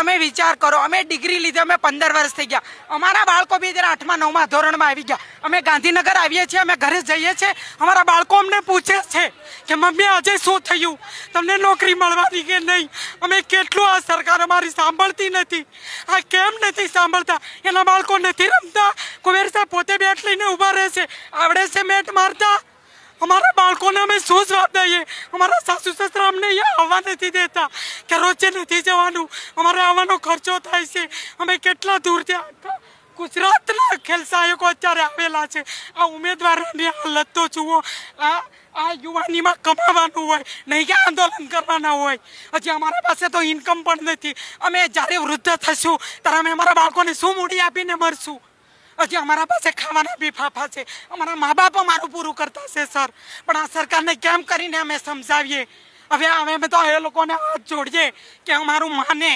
તમે વિચાર કરો, અમે ડિગ્રી લીધી, અમે પંદર વર્ષ થઈ ગયા. અમારા બાળકો બી જરા આઠમા, નવમા ધોરણમાં આવી ગયા. અમે ગાંધીનગર આવીએ છીએ, અમે ઘરે જઈએ છીએ. અમારા બાળકો અમને પૂછે છે કે, મમ્મી, આજે શું થયું? તમને નોકરી મળવાની કે નહીં? અમે કેટલું આ સરકાર અમારી સાંભળતી નથી. આ કેમ નથી સાંભળતા? એના બાળકો નથી રમતા. કુબેર સાહેબ પોતે બેટ લઈને ઊભા રહે છે. આવડે છે મેટ મારતા. અમારા બાળકોને અમે શું જવાબ દઈએ? અમારા સાસુ સસરા અમને અહીંયા આવવા નથી દેતા. કે રોજે નથી જવાનું. અમારે આવવાનો ખર્ચો થાય છે. અમે કેટલા દૂરથી ગુજરાતના ખેલ સહાયકો અત્યારે આવેલા છે. આ ઉમેદવારોની હાલત તો જુઓ. આ આ યુવાનીમાં કમાવાનું હોય નહીં કે આંદોલન કરવાના હોય. હજી અમારા પાસે તો ઇન્કમ પણ નથી. અમે જ્યારે વૃદ્ધ થશું ત્યારે અમે અમારા બાળકોને શું મૂડી આપીને મરશું? હજી અમારા પાસે ખાવાના બી ફાફા છે. અમારા મા બાપ અમારું પૂરું કરતા છે, સર. પણ આ સરકારને કેમ કરીને અમે સમજાવીએ? હવે અમે તો એ લોકોને હાથ જોડીએ કે અમારું માને